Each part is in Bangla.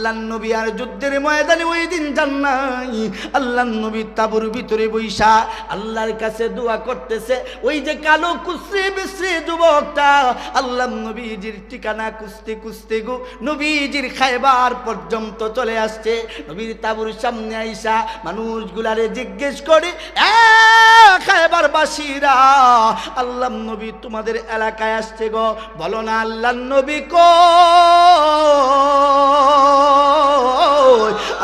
আল্লাহ নবী আর যুদ্ধের ময়দানে ওই দিন যান নাই। আল্লাহ নবী তাবুর ভিতরে বৈশা আল্লাহর কাছে দোয়া করতেছে। ওই যে কালো কুশ্রী বিশ্রী যুবকটা আল্লাহ নবীজির ঠিকানা কুস্তে কুস্তে গো নবীজির খাইবার পর্যন্ত চলে আসছে। নবীর তাবুর সামনে আইসা মানুষগুলারে জিজ্ঞেস করে "এ, খাইবার বাসীরা আল্লাহ নবী তোমাদের এলাকায় আসছে গো বলো না আল্লাহ নবী কো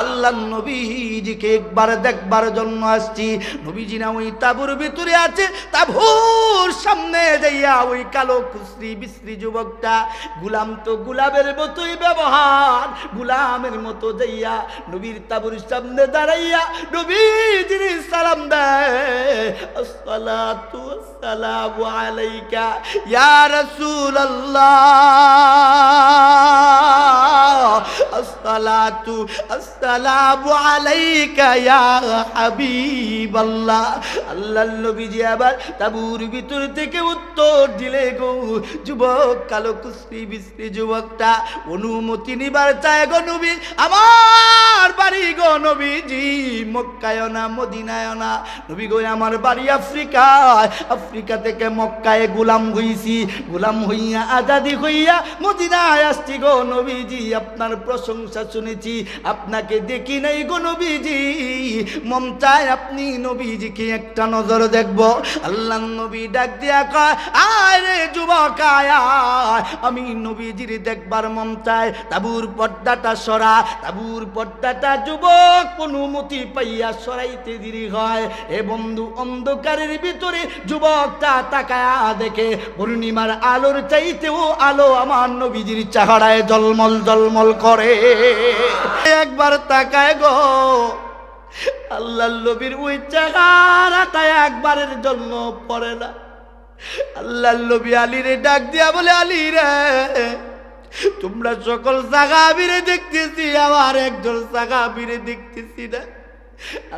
আল্লাহ নবীজিকে একবার দেখবার জন্য আসছি। নবীজি না ওই তাবুর ভিতরে আছে, তাবুর সামনে যাইয়া ওই কালো কুশ্রী বিশ্রী যুবকটা গুলাম তো গুলাবের মতোই ব্যবহার, গুলামের মতো যাইয়া নবীর তাবুর সামনে দাঁড়াইয়া নবীজির সালাম দেয়। আসসালাতু আলাইকা, ইয়া রাসূলুল্লাহ। আসসালাতু আসসালামু আলাইকা ইয়া হাবিবাল্লাহ আল্লাহর নবীজি আবার তাবুর ভিতর থেকে উত্তর দিলে গো। যুবক, কালো কুস্তি বিশ্রী যুবকটা অনুমতি নিবার চায় গো নবী। আমার বাড়ি গো নবীজি, মক্কায় না, মদিনায় না। নবী গো, আমার বাড়ি আফ্রিকায়। আফ্রিকা থেকে মক্কায় গোলাম হইছি। গোলাম হইয়া, আজাদি হইয়া মদিনায় আসছি গো নবীজি। আপনার প্রশংসা শুনেছি। আপনাকে দেখি নাই গো নবীজি। চায় আপনি নবীজিকে একটা নজর দেখব। আল্লাহ নবী ডাক দিয়া কয়, আয় রে যুবক। আমি নবীজির দেখবার চায় তাবুর পর্দাটা সরা। তাবুর পর্দাটা যুবক অনুমতি পাইয়া সরাইতে দেরি হয়। এ বন্ধু অন্ধকারের ভিতরে যুবকটা তাকায়া দেখে, পূর্ণিমার আলোর চাইতেও আলো আমার নবীজির চাহারায় জলমল জলমল করে। একবার তাকায় গো আল্লাহ নবীর ওই চেহারাটা একবারের জন্য পড়ে না। আল্লাহ নবী আলীরে ডাক দিয়া বলে, আলী রে, তোমরা সকল সাগাবিরে দেখতেছি আমার একজন সাগাবিরে দেখতেছি না।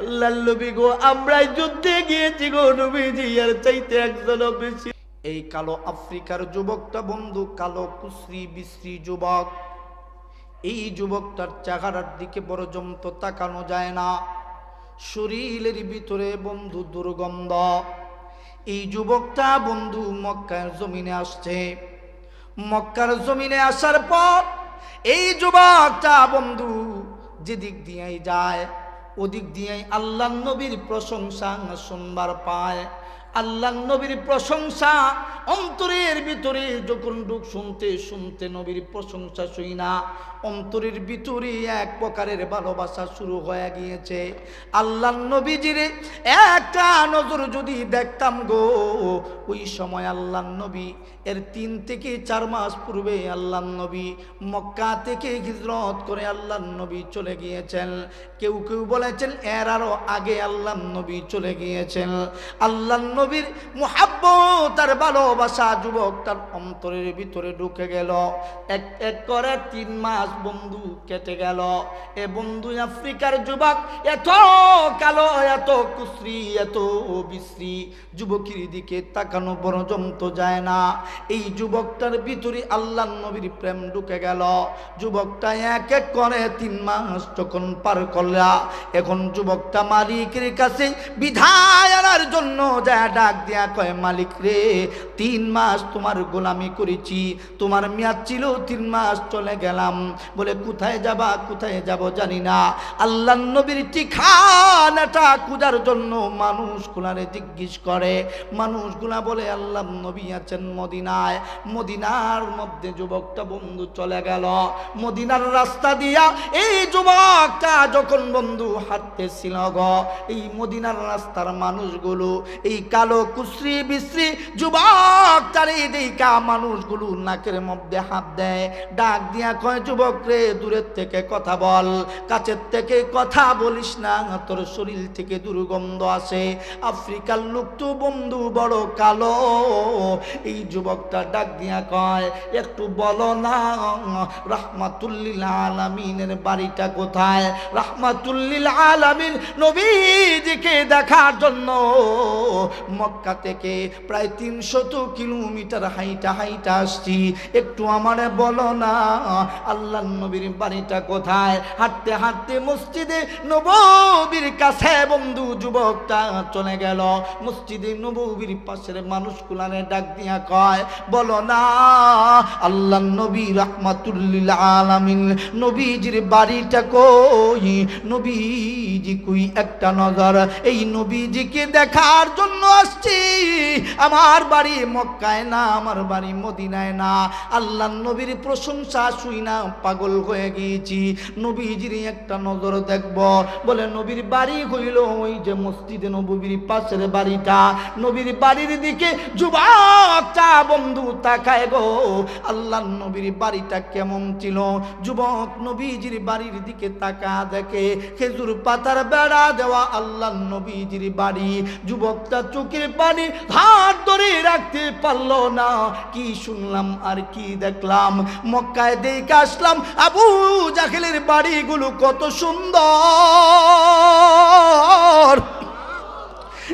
আল্লাহ নবী গো, আমরাই যুদ্ধে গিয়েছি গো নবীজি আর চাইতে একজনও বেশি। এই কালো আফ্রিকার যুবকটা বন্ধু, কালো কুশ্রী বিশ্রী যুবক এই যুবকটার চেহারার দিকে বড় জমত তাকানো যায় না। শরীরের ভিতরে বন্ধু দুর্গন্ধ। এই যুবকটা বন্ধু মক্কার জমিনে আসছে। মক্কার জমিনে আসার পর এই যুবকটা বন্ধু যেদিক দিয়েই যায়, ওদিক দিয়েই আল্লাহ নবীর প্রশংসা শুনবার পায়। আল্লাহ নবীর প্রশংসা অন্তরের ভিতরে যখন ডুক শুনতে শুনতে নবীর প্রশংসা শুই না। অন্তরের ভিতরে এক প্রকারের ভালোবাসা শুরু হয়ে গিয়েছে। আল্লাহ নবীজিরে একটা নজর যদি দেখতাম গো, ওই সময় আল্লাহ নবী, এর তিন থেকে চার মাস পূর্বে আল্লাহ নবী মক্কা থেকে হিজরত করে আল্লাহ নবী চলে গিয়েছেন। কেউ কেউ বলেছেন, এর আরও আগে আল্লাহ নবী চলে গিয়েছেন। আল্লাহ নবীর মোহাব্বত আর ভালোবাসা যুবক তার অন্তরের ভিতরে ঢুকে গেল। এক এক করে তিন মাস বন্ধু কেটে গেল। এ বন্ধু আফ্রিকার যুবক, এত কালো, এত কুশ্রী, এত বিশ্রী। যুবকের দিকে তাকানো পর্যন্ত যায় না। এই যুবকটার ভিতরে আল্লাহ নবীর প্রেম ঢুকে গেল। যুবকটা এক এক করে তিন মাস যখন পার করলা, এখন যুবকটা মালিকের কাছে বিধায় আনার জন্য যা ডাক দিয়া কয়, মালিক রে তিন মাস তোমার গোলামি করেছি, তোমার মেয়াদ ছিল তিন মাস চলে গেলাম। বলে, কোথায় যাবা, কোথায় যাব জানি না। আল্লাহ নবীর ঠিকানাটা খুঁজার জন্য মানুষ গুলারে জিজ্ঞেস করে। মানুষগুলা বলে, আল্লাহ নবী আছেন মদিনায়। মদিনার মধ্যে যুবকটা বন্ধু চলে গেল। মদিনার রাস্তা দিয়া এই যুবকটা যখন বন্ধু হাঁটতেছিল গ, এই মদিনার রাস্তার মানুষগুলো, এই কালো কুশ্রী বিশ্রী যুবক তার এই দিকা মানুষগুলো নাকের মধ্যে হাত দেয়। ডাক দিয়া কয়, যুবক রে, দূরের থেকে কথা বল। কাছের থেকে কথা বলিস না, তোর শরীর থেকে দুর্গন্ধ আসে। আফ্রিকার লোক তো বন্ধু বড় কালো। এই যুবকটা ডাক দিয়া কয়, একটু বলো না, রাহমাতুল্লিল আলামিনের বাড়িটা কোথায়? রাহমাতুল্লিল আলামিন নবীজিকে দেখার জন্য মক্কা থেকে প্রায় তিনশত কিলোমিটার হাইটা হাইটা আসছি। একটু আমারে বলো না, আল্লাহ নবীর বাড়িটা কোথায়? হাঁটতে হাঁটতে মসজিদে নবীর কাছে বন্ধু যুবকটা চলে গেল। মসজিদে নবীর পাশের মানুষগুলানে ডাক দিয়া কয়, বলো না, আল্লাহ নবী রহমাতুল্লিল আলামিন, নবীজির বাড়িটা কই? নবীজি কই একটা নজর, এই নবীজিকে দেখার জন্য আসছি। আমার বাড়ি মক্কায় না, আমার বাড়ি মদিনায় না। আল্লাহ নবীর প্রশংসা শুই না পাগল হয়ে গিয়েছি। নবীজির একটা নজর দেখব। বলে নবীর বাড়ি হইল ওই যে মসজিদে নবীর পাশের বাড়িটা। নবীর বাড়ির দিকে যুবকটা বন্ধু তাকায় গো। আল্লাহ নবীর বাড়িটা কেমন ছিল? যুবক নবীজির বাড়ির দিকে তাকা দেখে খেজুর পাতার বেড়া দেওয়া আল্লাহ নবীজির বাড়ি। যুবকটা চোখের পানি হাত ধরে রাখতে পারল না। কি শুনলাম আর কি দেখলাম? মক্কায় দেখে আসলাম আবু জাহেলের বাড়িগুলো কত সুন্দর।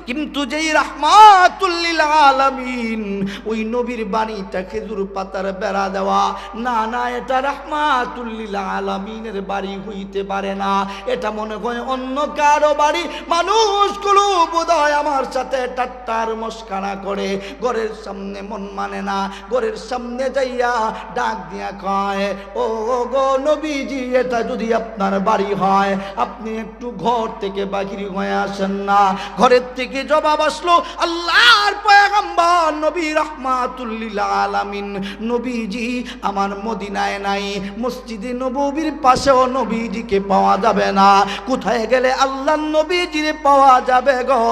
কিন্তু যেই রাহমাতুল্লিল আলামিন, ওই নবীর বাণীটা খেজুর পাতার বেড়া দেওয়া, না না, এটা রাহমাতুল্লিল আলামিনের বাড়ি হইতে পারে না। এটা মনে হয় অন্য কারও বাড়ি। মানুষগুলো বোধহয় আমার সাথে টাট্টার মস্কারা করে। ঘরের সামনে মন মানে না, ঘরের সামনে যাইয়া ডাক দিয়া কয়, ও গো নবীজি, এটা যদি আপনার বাড়ি হয়, আপনি একটু ঘর থেকে বাহির হয়ে আসেন না। ঘরের থেকে জবাব আসলো, আল্লাহর পয়গম্বর নবী রহমাতুল্লিল আলামিন। নবীজি আমার মদিনায় নাই, মসজিদে নববীর পাশেও নবীজিকে পাওয়া যাবে না। কোথায় গেলে আল্লাহ নবীজিরে পাওয়া যাবে গো?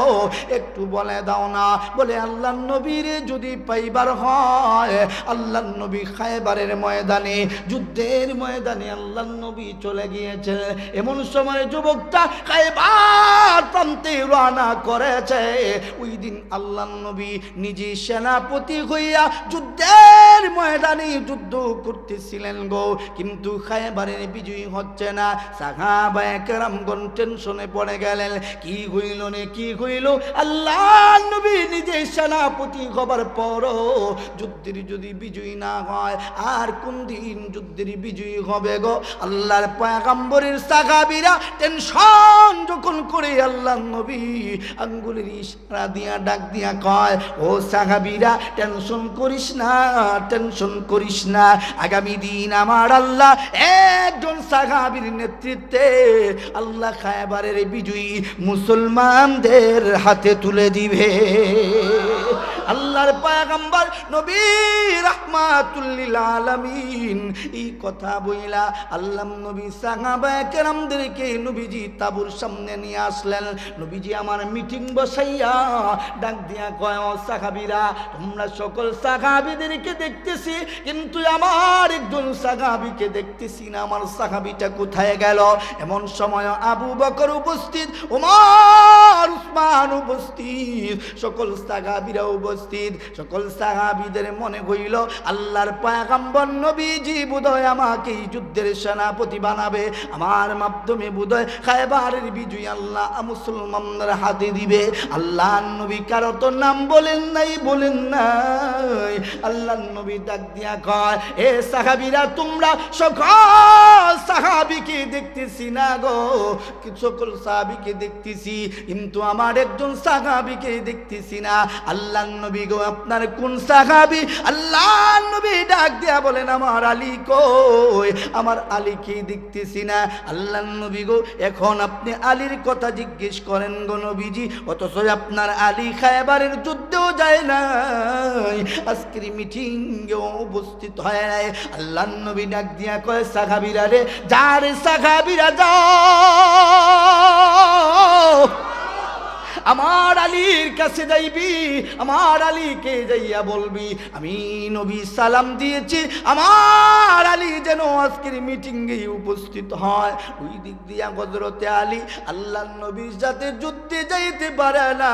একটু বলে দাও না। বলে আল্লাহ নবীর যদি পাইবার হয় আল্লাহ নবী খায়বারের ময়দানে, যুদ্ধের ময়দানে আল্লাহ নবী চলে গিয়েছে। এমন সময় যুবকটা খায়বার প্রান্তে রানা করেছে ওই দিন আল্লাহ নবী নিজে সেনাপতি হইয়া যুদ্ধের ময়দানে যুদ্ধ করতেছিলেন গো। কিন্তু খায়বারের বিজয়ী হচ্ছে না। সাহাবায়ে কেরামগণ টেনশনে পড়ে গেলেন। কি হইল নে, কি হইল? আল্লাহ নবী নিজে সেনাপতি হবার পরও যুদ্ধের যদি বিজয়ী না হয়, আর কোন দিন যুদ্ধের বিজয়ী হবে গো? আল্লাহর পয়গাম্বরের সাহাবীরা টেনশন যখন করে আল্লাহ নবী আঙ্গুলের ইশারা দিয়া ডাক দিয়া কয়, ও সাহাবিরা, টেনশন করিস না, টেনশন করিস না। আগামী দিন আমার আল্লাহ একজন সাহাবির নেতৃত্বে আল্লাহ খায়বারের বিজয়ী মুসলমানদের হাতে তুলে দিবে। আল্লাহর পয়গম্বর নবী রাহমাতুল্লিল আলামিন। এই কথা বইলা আল্লাহ নবী সাহাবায়ে কেরামদেরকে নবীজি তাবুর সামনে নিয়ে আসলেন। নবীজি আমার মিটিং বসাইয়া ডাক দিয়া কয় সাহাবীরা, তোমরা সকল সাহাবীদেরকে দেখতেছি, কিন্তু আমার একজন সাহাবীকে দেখতেছি না। আমার সাহাবীটা কোথায় গেল? এমন সময় আবু বকর উপস্থিত, ওমর উসমান উপস্থিত। সকল সাহাবীরা উপস্থিত। সকল সাহাবীদের মনে হইল, আল্লাহর পয়গম্বর নবীজি বোধহয় আমাকে এই যুদ্ধের সেনাপতি বানাবে। আমার মাধ্যমে বোধহয় খায়বারের বিজয় আল্লাহ মুসলমানদের হাতে দিবে। আল্লাহ নবী কারও তো নাম বলেন নাই বলেন নাই। আল্লাহ নবী ডাক দিয়া কয়, এ সাহাবীরা, তোমরা সকল সাহাবীকে দেখতেছি না গো। সকল সাহাবীকে দেখতেছি, কিন্তু আমার একজন সাহাবীকে দেখতেছি না। আল্লাহ নবী গো, আপনার কোন সাহাবী? আল্লাহ নবী ডাক দিয়া বলেন, আমার আলী কই? আমার আলীকে দেখতেছি না। আল্লাহ নবী গো, এখন আপনি আলীর কথা জিজ্ঞেস করেন গো নবীজি, অথচ আপনার আলী খায়বারের যুদ্ধেও যায় নাই। আজকের মিটিংয়েও উপস্থিত হয় নাই। আল্লাহ নবী ডাক দিয়া কয়, সাহাবিরা রে, যার সাহাবিরা যাও আমার আলীর কাছে যাইবি, আমার আলীকে যাইয়া বলবি, আমি নবী সালাম দিয়েছি, আমার আলী যেন আজকের মিটিংয়ে উপস্থিত হয়। ওই দিক দিয়া হজরতে আলী আল্লাহ নবীর সাথে যুদ্ধে যাইতে পারে না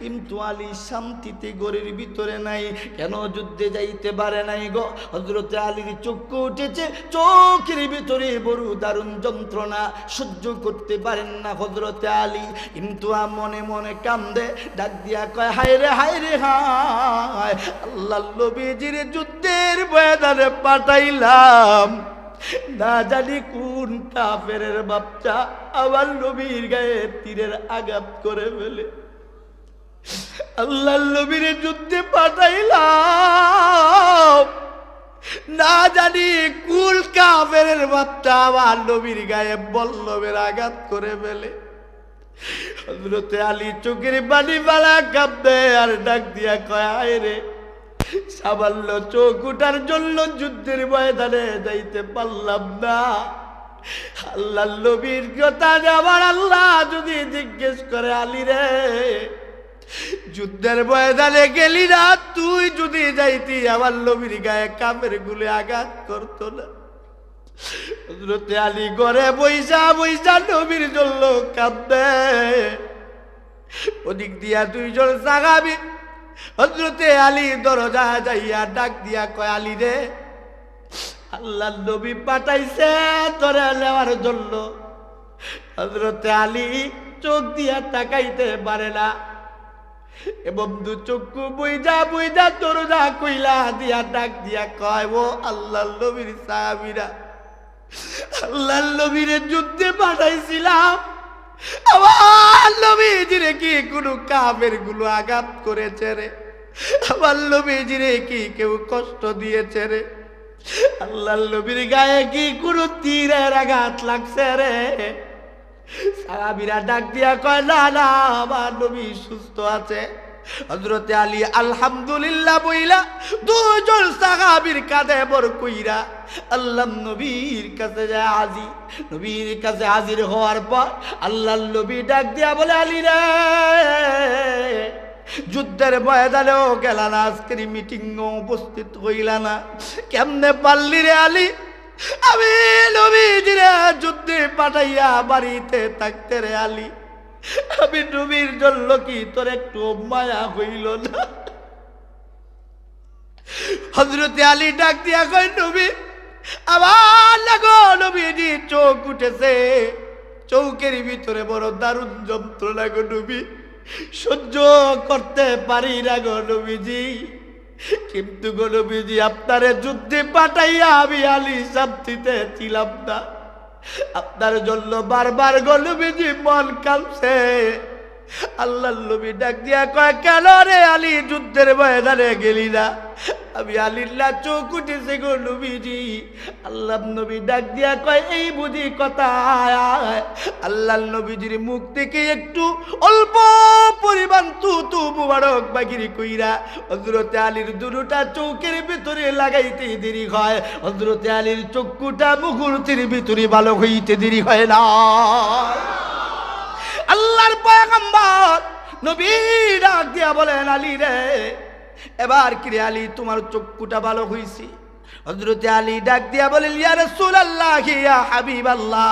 কিন্তু আলী শান্তিতে গড়ের ভিতরে নাই, কেন যুদ্ধে যাইতে পারে নাই গো? হজরতে আলীর চক্ষু উঠেছে, চোখের ভিতরে বড় দারুণ যন্ত্রণা সহ্য করতে পারেন না হজরতে আলী, কিন্তু আমার মনে মনে কান্দে, ডাক দিয়া কয়, হায় রে হায় রে, হায়। আল্লাহ নবীজির যুদ্ধের ময়দানে পাঠাইলাম। না জানি কোন কাফের বাচ্চা আমার নবীর গায়ে তীরের আঘাত করে ফেলে। আল্লাহ নবীর যুদ্ধে পাঠাইলাম। না জানি কুল কাফের বাচ্চা আমার নবীর গায়ে বল্লভের আঘাত করে ফেলে। হজরতে আলী চোখের বাড়ি বালা কাঁদে আর ডাক দিয়া রে। সামান্য চোখ উঠার জন্য যুদ্ধের ময়দানে যাইতে পারলাম না। আল্লাহ নবীর কথা আমার আল্লাহ যদি জিজ্ঞেস করে, আলী রে, যুদ্ধের ময়দানে গেলি না? তুই যদি যাইতি, আমার নবীর গায়ে কামের গুলে আঘাত করতো না। হজরতে আলী ঘরে বৈশা বৈশা নবীর জন্য কাঁদে। ওদিক দিয়া দুইজন সাগাবি হজরতে আলী দরজা যাইয়া ডাক দিয়া কয়, আলী রে আল্লাহ নবী পাঠাইছে তোরে নেওয়ার জন্য। হজরতে আলী চোখ দিয়া তাকাইতে পারে না। এবং দু চক্ষু বইজা বইজা দরজা কইলা দিয়া ডাক দিয়া কয়, ও আল্লাহ নবীর সাহাবিরা আল্লাহ যুদ্ধে পাঠাইছিলাম। আমার নবীজিরে কি কোনো কামেরগুলো আঘাত করেছে রে? আমার নবীজিরে কি কেউ কষ্ট দিয়েছে রে? আল্লাহ নবীর গায়ে কি কোনো তীরের আঘাত লাগছে রে? সাহাবিরা ডাক দিয়া কয়, না না, আমার নবী সুস্থ আছে। হজরতে আলী আলহামদুলিল্লাহ বইলা দুজন সাহাবির কাঁধে বর কইরা আল্লাহ নবীর কাছে যায় আজি নবীর কাছে হাজির হওয়ার পর আল্লাহ নবী ডাক দিয়া বলে, আলী রে, যুদ্ধের ময়দানেও গেল না, আজকের মিটিং উপস্থিত হইলা না। কেমনে পারলি রে আলী? আমি নবীজিরে যুদ্ধে পাঠাইয়া বাড়িতে থাকতে রে আলী। আমি নবীর জন্য কি তোর একটু মায়া হইল না? হজরতে আলী ডাক দিয়া কয়, নবী আবার লাগো নবীজি, চোখ উঠেছে। চৌকের ভিতরে বড় দারুণ যন্ত্রণা গো নবী। সহ্য করতে পারি না গো নবীজি। কিন্তু গো নবীজি, আপনারে যুদ্ধে পাঠাইয়া আমি আলী শান্তিতে ছিলাম না। আপনার জন্য বারবার গলবি জি মন কামছে আল্লাহ নবী ডাক দিয়া কয়, কেন রে আলী যুদ্ধের ময়দানে গেলি না? আমি আলিল্লা চোখ উঠেছে গো নবীজি। আল্লাহ নবী ডাক দিয়া কয়, এই বুঝি কথা আল্লাহ নবীজির মুখ থেকে একটু অল্প পরিমাণ তু তু মুবারক বাগিরি কইরা হজরতে আলীর দুটা চৌকের ভিতরে লাগাইতে দেরি হয়। হজরতে আলীর চক্ষুটা মুহূর্তের ভিতরে ভালো হইতে দেরি হয় না। আল্লাহর পয়গম্বর নবী ডাক দিয়া বলেন, আলী রে এবার কিরে আলী, তোমার চক্ষুটা ভালো হইছি? হজরতে আলী ডাক দিয়া বলিল বলেন ইয়া রাসূলুল্লাহ, ইয়া হাবিবাল্লাহ।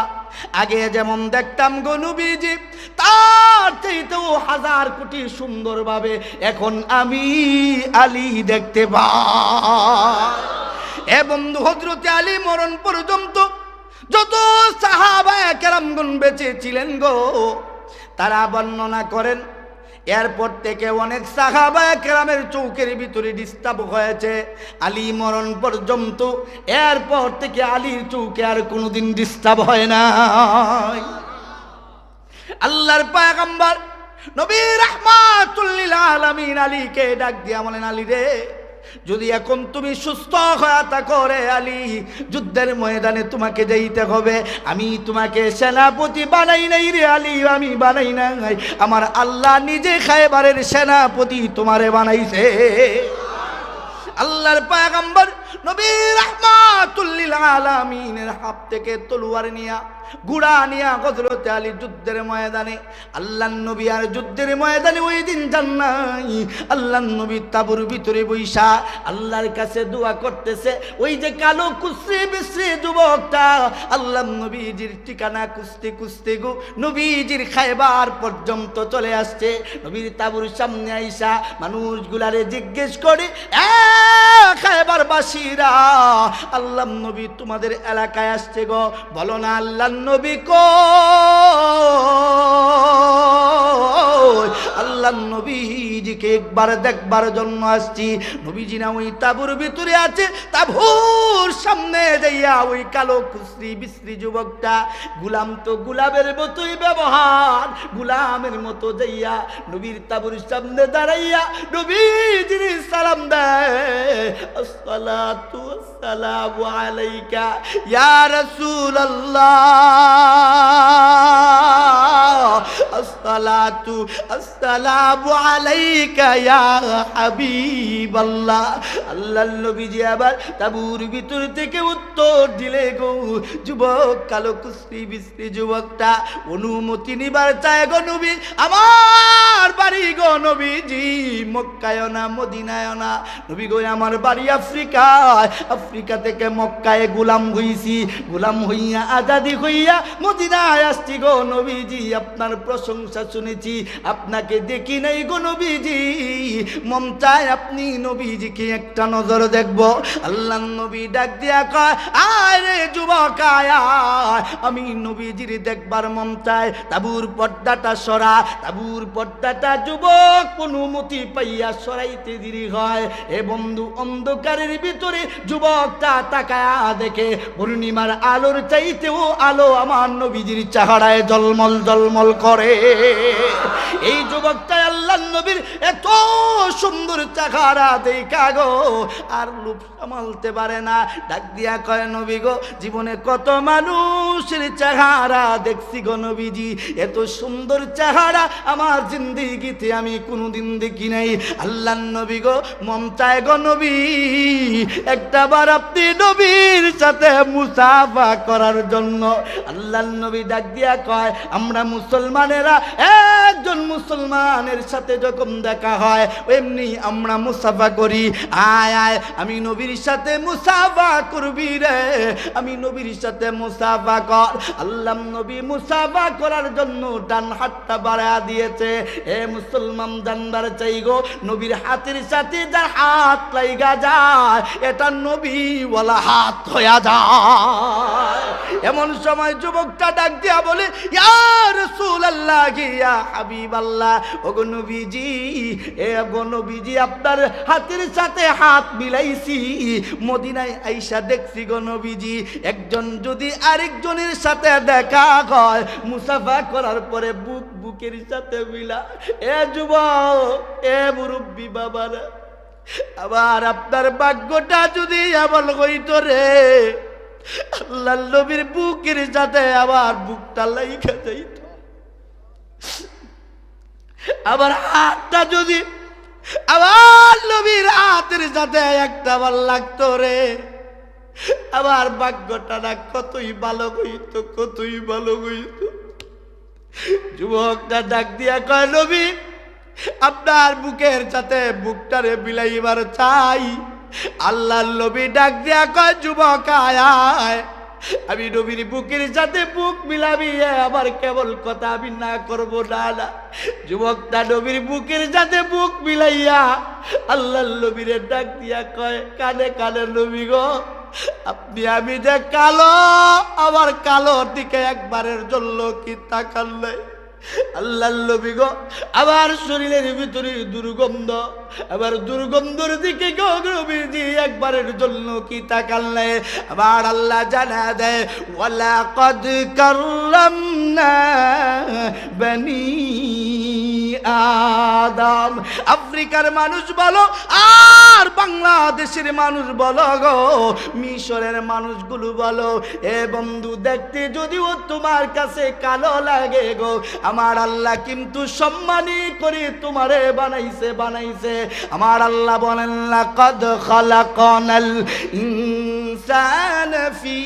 আগে যেমন দেখতাম গো নবীজি, তার চাইতেও হাজার কোটি সুন্দরভাবে এখন আমি আলী দেখতে পাই। এ বন্ধু হজরতে আলী, মরণ পর্যন্ত যত সাহাবায় কেরামগুন বেঁচে ছিলেন গো, তারা বর্ণনা করেন এরপর থেকে অনেক সাহাবা গ্রামের চৌকের ভিতরে ডিস্টার্ব হয়েছে। আলী মরণ পর্যন্ত এরপর থেকে আলীর চৌকে আর কোনোদিন ডিস্টার্ব হয় না আল্লাহর পায়গম্বর নবী রহমাতুল্লিল আলমিন আলীকে ডাক দিয়া বলেন, আলী রে যদি এখন তুমি সুস্থ হয়ে থাকো রে আলী, যুদ্ধের ময়দানে তোমাকে যাইতে হবে। আমি তোমাকে সেনাপতি বানাই নাই রে আলী, আমি বানাই নাই। আমার আল্লাহ নিজে খায়বারের সেনাপতি তোমারে বানাইছে। আল্লাহর পায়গাম্বর নবী রহমাতুল্লিল আলামিনের হাত থেকে তলোয়ার নিয়া গুড়া নিয়া হজরত আলী যুদ্ধের ময়দানে। আল্লাহ নবী আর যুদ্ধের ময়দানে ওই দিন যান নাই। আল্লাহ নবী তাবুর ভিতরে বৈশা আল্লাহর কাছে দোয়া করতেছে। ওই যে কালো কুস্তি বিশ্রী যুবকটা আল্লাহ নবীজির ঠিকানা কুস্তি কুস্তি গো নবীজির খাইবার পর্যন্ত চলে আসছে। নবীর তাবুর সামনে আইসা মানুষগুলারে জিজ্ঞেস করে "এ, খাইবার বাসীরা আল্লাহ নবী তোমাদের এলাকায় আসছে গো বলো না আল্লাহ নবী কো আল্লাহ নবীজিকে একবার দেখবার জন্য আসছি। নবীজি না ওই তাবুর ভিতরে আছে, তাবুর সামনে যাইয়া ওই কালো খুসরি বিশ্রী যুবকটা গুলাম তো গুলাবের মতোই ব্যবহার, গুলামের মতো যাইয়া নবীর তাবুর সামনে দাঁড়াইয়া নবীজির সালাম দেয়। আসসালাতু আসসালামু আলাইকা, ইয়া রাসূলুল্লাহ। আসসালাতু আসসালামু আলাইকা ইয়া হাবিবাল্লাহ আল্লাহর নবীজি আবার তাবুর ভিতর থেকে উত্তর দিলে গো যুবক, কালো বিশ্রী যুবকটা অনুমতি নিবার চায় গো নবী। আমার বাড়ি গো নবীজি, মক্কায় না, মদিনায় না। নবী গো, আমার বাড়ি আফ্রিকায়। আফ্রিকা থেকে মক্কায় গোলাম হইছি। গোলাম হইয়া আজাদি হইয়া মদিনায় আসছি গো নবীজি, আপনার প্রশংসা শুনেছি। আপনাকে দেখি নাই গো নবীজি। চায় আপনি নবীজিকে একটা নজর দেখব। আল্লাহ নবী ডাক দিয়া কয়, আয় রে যুবক, আয়। আমি নবীজির দেখবার চায় তাবুর পর্দাটা সরা, তাবুর পর্দাটা যুবক অনুমতি পাইয়া সরাইতে দেরি হয়। এ বন্ধু অন্ধকারের ভিতরে যুবকটা তাকায়া দেখে, পূর্ণিমার আলোর চাইতেও আলো আমার নবীজির চাহারায় জলমল জলমল করে। এই যুবকটা আল্লাহ নবীর এত সুন্দর চাহারা দেখা গো। আর লুপ সামালতে পারে না। ডাক দিয়া কয়, নবী গো, জীবনে কত মানুষের চেহারা দেখছি গো নবীজি। এত সুন্দর চেহারা আমার জিন্দিগিতে আমি কোনোদিন দেখি নাই। আল্লাহ নবী গো চায় গো নবী একটা বার আপনি নবীর সাথে মুসাফা করার জন্য। আল্লাহ নবী ডাক দিয়া কয় আমরা মুসলমানেরা একজন মুসলমানের সাথে যখন দেখা হয় এমনি আমরা মুসাফা করি। আয় আয়, আমি নবীর সাথে মুসাফা করবি রে। আমি নবীর সাথে মুসাফা কর। আল্লাহ নবী মুসাফা করার জন্য ডান হাতটা বাড়া দিয়েছে। এ মুসলমান জানবার চাই গো, নবীর হাতের সাথে যার হাত লাইগা যায়, এটা নবী বলা হাত হয়ে যায়। এমন সময় যুবকটা ডাক দিয়া বলে ইয়ার রসুল আল্লাহ ইয়া হাবিব আল্লাহ ওগো এ গো আপনার হাতের সাথে হাত মিলাইছি। মদিনায় আইসা দেখছি গো একজন যদি আরেকজনের সাথে দেখা হয়, মুসাফা করার পরে বুক বুকের সাথে মিলা, এ যুব এ মুরব্বী বাবারা, আবার আপনার ভাগ্যটা যদি এমন হইত রে আল্লাহ নবীর বুকের সাথে আবার বুকটা লাইখা যাইত। আবার হাতটা যদি আবার নবীর হাতের সাথে একটা আবার লাগতো রে, আবার ভাগ্যটা না কতই ভালো হইত, কতই ভালো হইত যুবকটা ডাক দিয়া কয়, নবী, আপনার বুকের সাথে বুকটারে বিলাইবার চাই আল্লাহ নবী ডাক দিয়া কয়, যুবক, আয় আয়। আমি নবীর বুকের সাথে বুক মিলাবি আবার কেবল কথা আমি না করব, না না। যুবক তা নবীর বুকের সাথে বুক মিলাইয়া আল্লাহ নবীর ডাক দিয়া কয়, কানে কানে, নবী গো, আপনি আমি যে কালো, আমার কালো দিকে একবারের জন্য কি তাকাল আবার শরীরের ভিতরে দুর্গন্ধ আবার দুর্গন্ধর দিকে একবারের জন্য কি আবার আল্লাহ জানা দেয় কদ বনি আদম। আফ্রিকার মানুষ বলো, আর বাংলাদেশের মানুষ বলো গো, মিশরের মানুষগুলো বলো, এ বন্ধু দেখতে যদিও তোমার কাছে কালো লাগে গো আমার আল্লাহ কিন্তু সম্মানী করে তোমারে বানাইছে বানাইছে। আমার আল্লাহ বলেন, লাকাদ খালাকানাল ইনসান ফি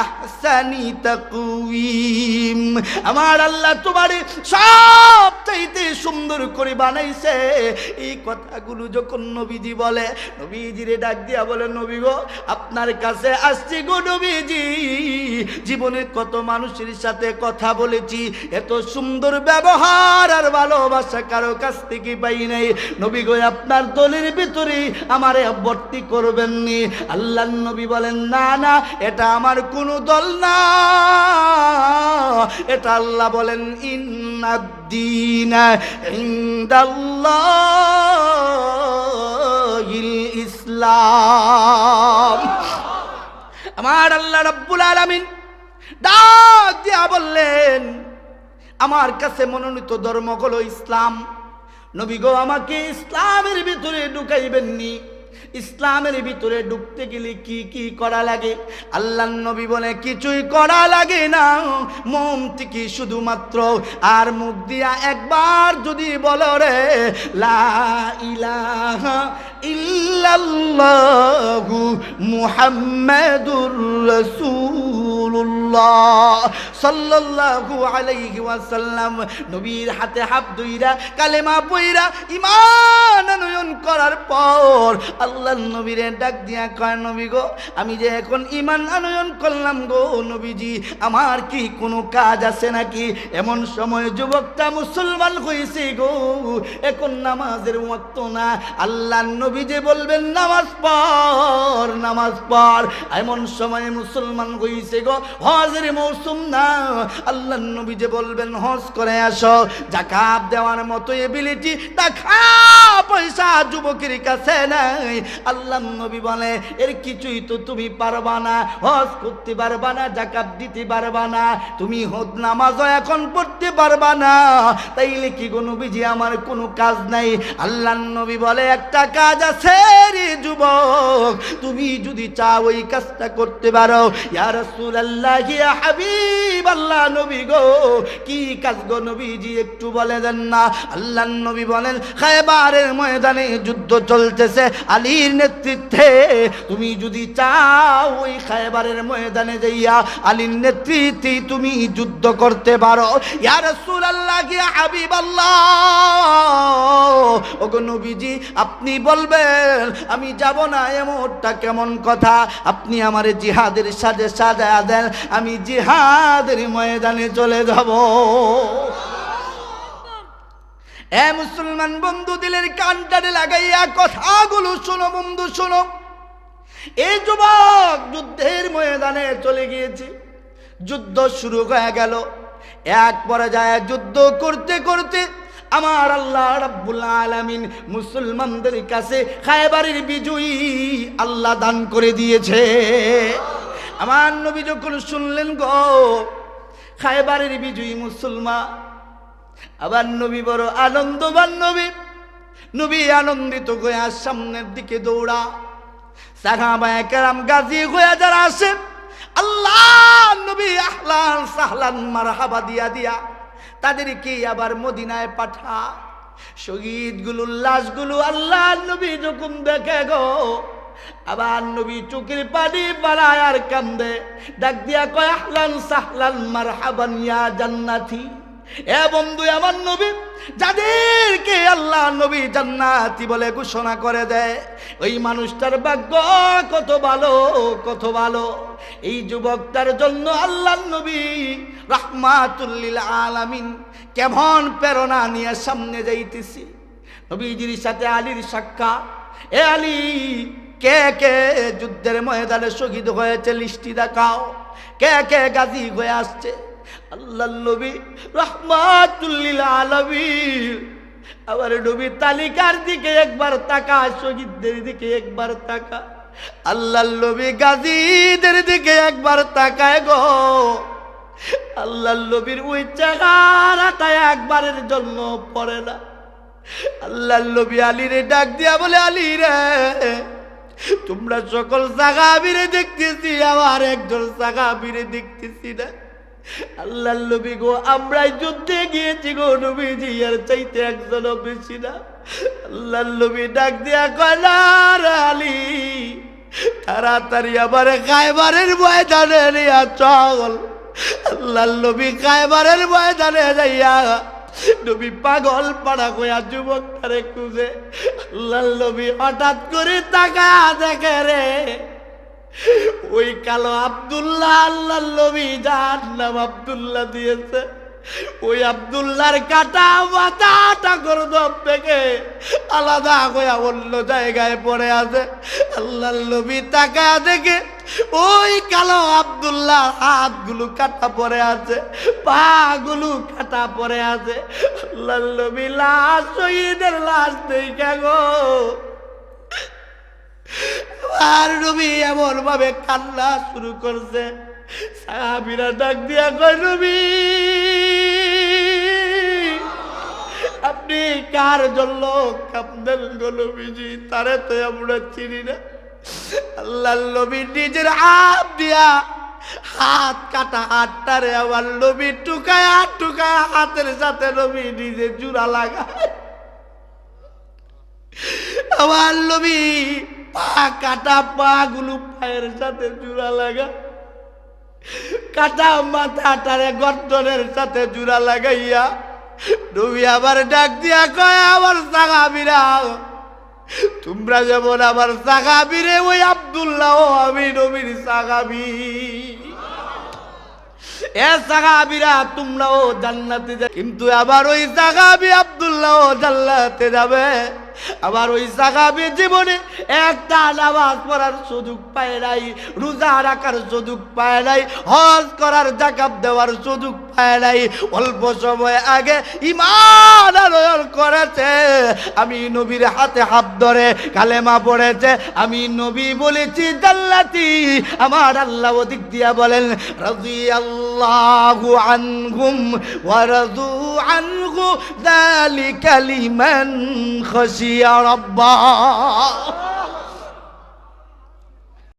আহসানি তাকওয়িম। আমার আল্লাহ তোমারে সব চাইতে সুন্দর করে বানাইছে। এই কথাগুলো যখন নবীজি বলে, নবীজিরে ডাক দিয়া বলে, নবী গো, আপনার কাছে আসছি গো নবীজি। জীবনে কত মানুষের সাথে কথা বলেছি, এত সুন্দর ব্যবহার আর ভালোবাসা কারও কাছ থেকে পাই নাই। নবী গো, আপনার দলের ভিতরে আমারে ভর্তি করবেন নি। আল্লাহ নবী বলেন, না না, এটা আমার কোনো দল না। এটা আল্লাহ বলেন ইন্নাদ্দিন ইন্দাল্লাহিল ইসলাম আমার আল্লাহ রাব্বুল আলামিন ডাক দিয়া বললেন, আমার কাছে মনোনীত ধর্ম হলো ইসলাম। নবী গো, আমাকে ইসলামের ভিতরে ঢুকাইবেননি ইসলামের ভিতরে ঢুকতে গেলে কি কি করা লাগে? আল্লাহ নবী বলে, কিছুই করা লাগে না। মন থেকে শুধুমাত্র আর মুখ দিয়া একবার যদি বলো রে ইল্লাল্লাহু মুহাম্মাদুর রাসূলুল্লাহ সাল্লাল্লাহু আলাইহি ওয়াসাল্লাম। নবীর হাতে হাত দুইরা কালেমা পইরা ঈমান আনয়ন করার পর আল্লাহ নবীরে ডাক দিয়া কয়, নবী গো, আমি যে এখন ইমান আনয়ন করলাম গো নবীজি, আমার কি কোনো কাজ আছে নাকি? এমন সময় যুবকটা মুসলমান হয়েছে গো, এখন নামাজের ওয়াক্ত না। আল্লাহ নবী যে বলবেন, নামাজ পড় নামাজ পড়। এমন সময় মুসলমান হয়েছে গো, হজের মৌসুম না। আল্লাহ নবী যে বলবেন, হজ করে আসো, জাকাত দেওয়ার মতো এবিলিটি টাকা পয়সা যুবকের কাছে নাই। আল্লাহ নবী বলে, এর কিছুই তো তুমি পারবা না। হজ করতে পারবা না জাকাত দিতে পারবা না। তুমি হদ নামাজও এখন পড়তে পারবা না। তাইলে কি গো নবীজি, আমার কোনো কাজ নাই? আল্লাহ নবী বলে, একটা কাজ আছে রে যুবক, তুমি যদি চাও ওই কাজটা করতে পারো। ইয়া রাসূলুল্লাহ, ইয়া হাবিব আল্লাহ নবী গো, কি কাজ গো নবীজি, একটু বলে দেন না। আল্লাহ নবী বলেন, খায়বারের ময়দানে যুদ্ধ চলতেছে। আলীর নেতৃত্বে, তুমি যদি চাও ওই খায়বারের ময়দানে যাইয়া আলীর নেতৃত্বে তুমি যুদ্ধ করতে পারো। ইয়া রাসূলুল্লাহ, ইয়া হাবিব আল্লাহ নবীজি, আপনি বলবেন, আমি যাব না এমনটা কেমন কথা? আপনি আমার জিহাদের সাজে সাজা দেন, আমি জিহাদের ময়দানে চলে যাব। এ মুসলমান বন্ধু, দিলের কানটারে লাগাইয়া কথাগুলো শোনো বন্ধু, শোনো। এই যুবক যুদ্ধের ময়দানে চলে গিয়েছে। যুদ্ধ শুরু হয়ে গেল। এক পর্যায়ে যুদ্ধ করতে করতে আমার আল্লাহ রাব্বুল আলামিন মুসলমানদের কাছে খায়বারের বিজয়ী আল্লাহ দান করে দিয়েছে। আমার নবী যখন শুনলেন গো, খায়বারের বিজয়ী মুসলমান আবার নবী বড় আনন্দবান নবী। নবী আনন্দিত হয়ে সামনের দিকে দৌড়া। সাহাবায়ে কেরাম গাজী হয়ে যারা আসে, আল্লাহ নবী আহলান সাহলান মারহাবা দিয়া দিয়া তাদেরকে আবার মদিনায় পাঠা। শহীদগুলো, লাশগুলো আল্লাহ নবী যখন দেখে গো, আবার নবী চোখের পানি বাড়ায় আর কান্দে। ডাক দিয়া কয় আহলান সাহলান মারহাবান ইয়া জান্নাতি। এ বন্ধু, আমার নবী, যাদেরকে আল্লাহ নবী জান্নাতি বলে ঘোষণা করে দেয়, ওই মানুষটার ভাগ্য কত ভালো কত ভালো। এই যুবকটার জন্য আল্লাহ নবী রাহমাতুল্লিল আলামিন কেমন প্রেরণা নিয়ে সামনে যাইতেছি। নবীজির সাথে আলীর সাক্ষাৎ। এ আলী, কে কে যুদ্ধের ময়দানে শহীদ হয়েছে লিস্টি দেখাও। কে কে গাজী হয়ে আসছে। আল্লাহ নবী রহমাতুল্লিল আলামিন। আবার নবী তালিকার দিকে একবার তাকা শহীদদের দিকে একবার তাকা আল্লাহ নবী গাজীদের দিকে একবার তাকায় গো। আল্লাহ নবীর ওই চেহারাটায় একবারের জন্য পড়ে না। আল্লাহ নবী আলীরে ডাক দিয়া বলে, আলী রে, তোমরা সকল সাগাবিরে দেখতেছি আমার একজন সাগাবিরে দেখতেছি না। আল্লাহ নবী গো, আমরাই যুদ্ধে গিয়েছি গো নবীজি, আর চাইতে একজনও বেশি না। আল্লাহ নবী ডাক দিয়া কয়লার আলী, তাড়াতাড়ি আবার খাইবারের ময়দানে নিয়া চল। আল্লাহ নবী খাইবারের ময়দানে যাইয়া নবী পাগল পাড়া কয়া যুবক তারে খুঁজে। আল্লাহ নবী হঠাৎ করে তাকা দেখে রে ওই কালো আব্দুল্লাহ আল্লাহ নবী যার নাম আব্দুল্লাহ দিয়েছে। ওই আব্দুল্লাহর কাটা মাথাটা গরদম থেকে আলাদা হয়ে অন্য জায়গায় পড়ে আছে। আল্লাহ নবী তাকা দেখে ওই কালো আব্দুল্লাহ হাতগুলো কাটা পড়ে আছে পা গুলো কাটা পড়ে আছে। আল্লাহ নবী লাশ শহীদের লাশ দেখে গো। আর নবী এমন ভাবে কান্না শুরু করছে। সাহাবিরা ডাক দিয়া কয় নবী আপনি কার জন্য কামদেন গো নবীজি তারে তো আমরা চিনি না। আল্লাহ নবী নিজের হাত দিয়া হাত কাটা হাতটারে আমার নবী টুকায় হাত টুকায় হাতের সাথে নবী নিজে জুড়া লাগায়। আমার নবী পা কাটা পা গুলো পায়ের সাথে জুড়া লাগা। কাটা মাথাটারে গর্দনের সাথে জুড়া লাগাইয়া নবী আবার ডাক দিয়া কয়, আমার সাগাবিরা তোমরা যেমন আমার সাগাবিরে ওই আব্দুল্লাহ আমি নবীর সাগাবি এ সাহাবিরা, তোমরাও জান্নাতে যাবে। কিন্তু আবার ওই সাহাবি আব্দুল্লাহ জান্নাতে যাবে। আবার ওই সাহাবি জীবনে একটা নামাজ পড়ার সুযোগ পায় নাই, রোজা রাখার সুযোগ পায় নাই, হজ করার জাকাত দেওয়ার সুযোগ পায় নাই। অল্প সময় আগে ইমান আনয়ন করেছে। আমি নবীর হাতে হাত ধরে কালেমা পড়েছে। আমি নবী বলেছি জাল্লাতি আমার আল্লাহ ওদিক দিয়া বলেন রাজি আল্লাহু ওয়া রাদু আনহু যালিকা লিমান খাশিয়া রাব্বাহ